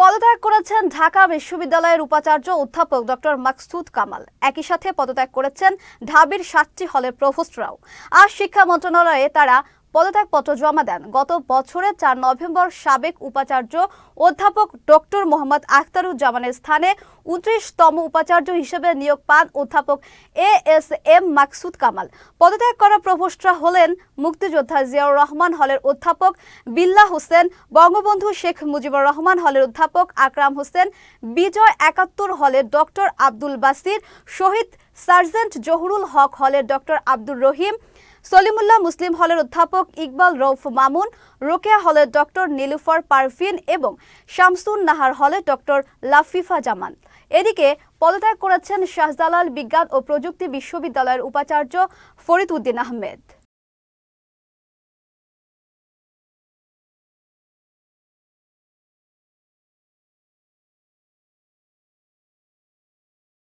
পদত্যাগ করেছেন ঢাকা বিশ্ববিদ্যালয়ের উপাচার্য অধ্যাপক ডক্টর মাকসুদ কামাল। একই সাথে পদত্যাগ করেছেন ঢাবির সাতটি হলের প্রভোস্টরাও। আর শিক্ষা মন্ত্রণালয়ে তারা পদত্যাগপত্র জমা দেন। গত বছরের চার নভেম্বর সাবেক উপাচার্য অধ্যাপক ডক্টর মোহাম্মদ আখতারুজ্জামানের স্থানে উনত্রিশতম উপাচার্য হিসেবে নিয়োগ পান অধ্যাপক A S M Maksud Kamal. পদত্যাগ করা প্রভোস্টরা হলেন মুক্তিযোদ্ধা জিয়াউর রহমান হলের অধ্যাপক বিল্লা হোসেন, বঙ্গবন্ধু শেখ মুজিবুর রহমান হলের অধ্যাপক আকরাম হোসেন, বিজয় একাত্তর হলের ডক্টর আব্দুল বাসির, শহীদ সার্জেন্ট জহুরুল হক হলের ডক্টর আব্দুর রহিম সলিমুল্লাহ মুসলিম হলের অধ্যাপক ইকবাল রৌফ মামুন, রোকেয়া হলের ডক্টর নীলুফার পারভিন এবং শামসুন নাহার হলে ডক্টর লাফিফা জামান। এদিকে পদত্যাগ করেছেন শাহজালাল বিজ্ঞান ও প্রযুক্তি বিশ্ববিদ্যালয়ের উপাচার্য ফরিদ উদ্দিন আহমেদ।